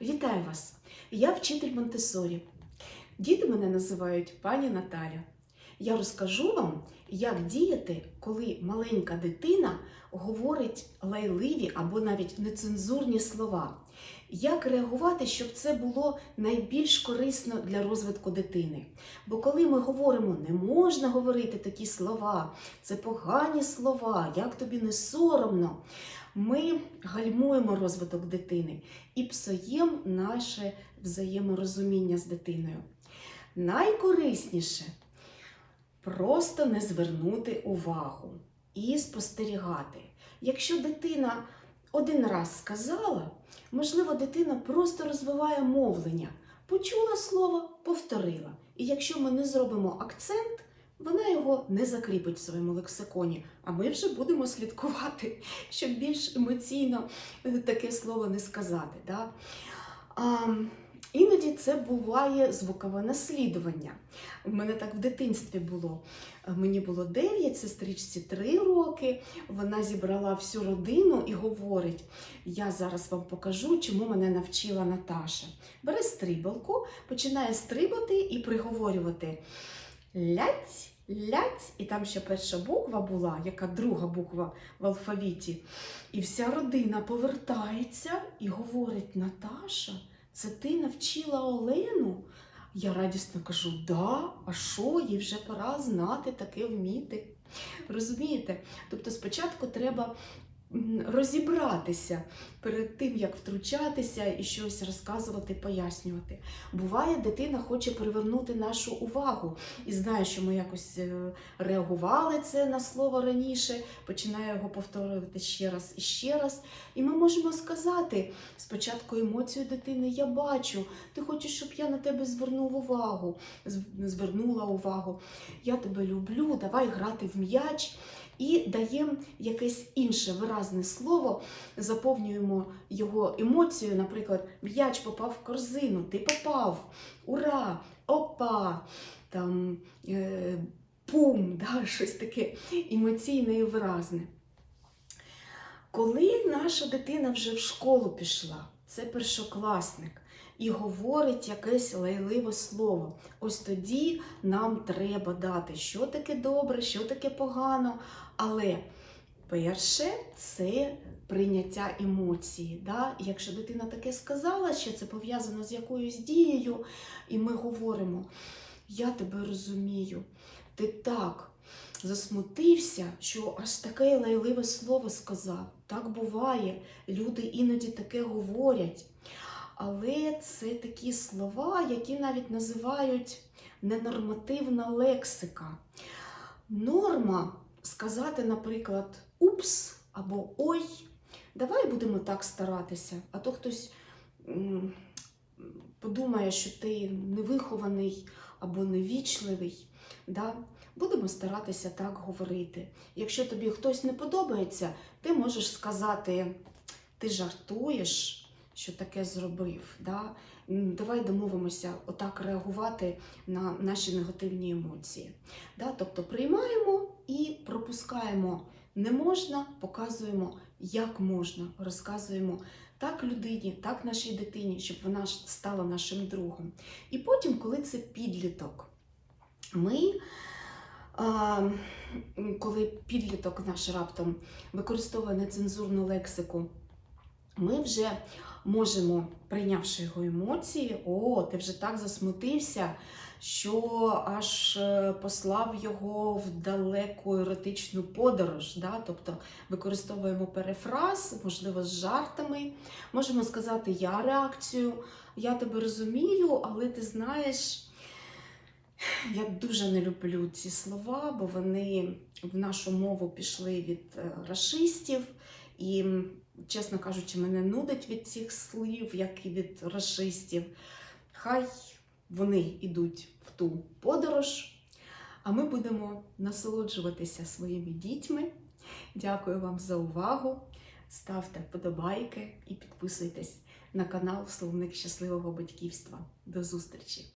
Вітаю вас! Я вчитель Монтесорі. Діти мене називають пані Наталя. Я розкажу вам, як діяти, коли маленька дитина говорить лайливі або навіть нецензурні слова. Як реагувати, щоб це було найбільш корисно для розвитку дитини? Бо коли ми говоримо, не можна говорити такі слова, це погані слова, як тобі не соромно, ми гальмуємо розвиток дитини і псуємо наше взаєморозуміння з дитиною. Найкорисніше просто не звернути увагу і спостерігати. Якщо дитина один раз сказала, можливо, дитина просто розвиває мовлення, почула слово, повторила. І якщо ми не зробимо акцент, вона його не закріпить в своєму лексиконі, а ми вже будемо слідкувати, щоб більш емоційно е, таке слово не сказати. Да? А, іноді це буває звукове наслідування. У мене так в дитинстві було. Е, Мені було 9, сестричці 3 роки. Вона зібрала всю родину і говорить: я зараз вам покажу, чому мене навчила Наташа. Бере стрибалку, починає стрибати і приговорювати ляць, ляць, і там ще перша буква була, яка друга буква в алфавіті. І вся родина повертається і говорить: Наташа, це ти навчила Олену? Я радісно кажу, да, а що, їй вже пора знати, таке вміти. Розумієте? Тобто спочатку треба розібратися перед тим, як втручатися і щось розказувати, пояснювати. Буває, дитина хоче привернути нашу увагу і знає, що ми якось е, реагували це на слово раніше, починає його повторювати ще раз і ще раз. І ми можемо сказати спочатку емоцію дитини: Я бачу, ти хочеш, щоб я на тебе звернув увагу, звернула увагу. Я тебе люблю, давай грати в м'яч. І даємо якесь інше виразне слово, заповнюємо його емоцією. Наприклад, м'яч попав в корзину, ти попав, ура, опа, там е, пум, да, щось таке емоційне і виразне. Коли наша дитина вже в школу пішла, це першокласник, і говорить якесь лайливе слово, ось тоді нам треба дати, що таке добре, що таке погано. Але перше це прийняття емоції. Да? Якщо дитина таке сказала, що це пов'язано з якоюсь дією, і ми говоримо: Я тебе розумію, ти так засмутився, що аж таке лайливе слово сказав. Так буває, люди іноді таке говорять. Але це такі слова, які навіть називають ненормативна лексика. Норма сказати, наприклад, упс або ой, давай будемо так старатися, а то хтось подумає, що ти невихований або невічливий. Да? Будемо старатися так говорити. Якщо тобі хтось не подобається, ти можеш сказати, ти жартуєш, що таке зробив. Да? Давай домовимося отак реагувати на наші негативні емоції. Да? Тобто приймаємо і пропускаємо. Не можна, показуємо, як можна, розказуємо так людині, так нашій дитині, щоб вона стала нашим другом. І потім, коли це підліток, ми, коли підліток наш раптом використовує нецензурну лексику, ми вже можемо, прийнявши його емоції, о, ти вже так засмутився, що аж е, послав його в далеку еротичну подорож. Да? Тобто використовуємо перефраз, можливо, з жартами. Можемо сказати я реакцію, я тебе розумію, але ти знаєш. Я дуже не люблю ці слова, бо вони в нашу мову пішли від е, рашистів. І, чесно кажучи, мене нудить від цих слів, як і від рашистів. Хай вони йдуть в ту подорож, а ми будемо насолоджуватися своїми дітьми. Дякую вам за увагу. Ставте вподобайки і підписуйтесь на канал Словник щасливого батьківства. До зустрічі!